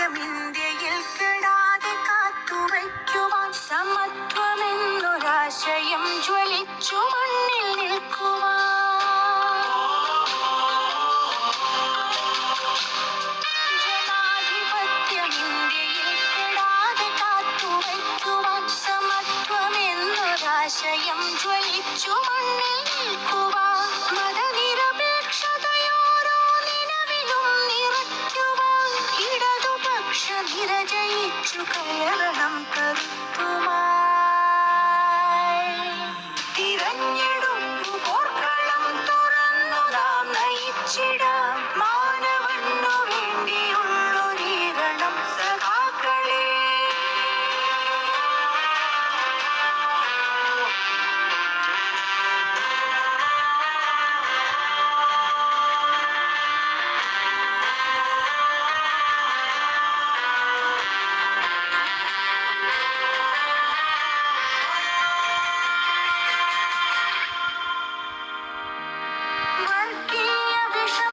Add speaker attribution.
Speaker 1: ജനാധിപത്യം ഇന്ത്യയിൽ കെടാതെ കാത്തുവയ്ക്കുവാൻ സമത്വമെന്നൊരാശയം ജ്വലിച്ചു മണ്ണിൽ നിൽക്കുവാൻ. ജ്വലിച്ചു മണ്ണിൽ വിഷ്ണു പോർക്കളം തുറന്നു നാം നയിച്ചിട.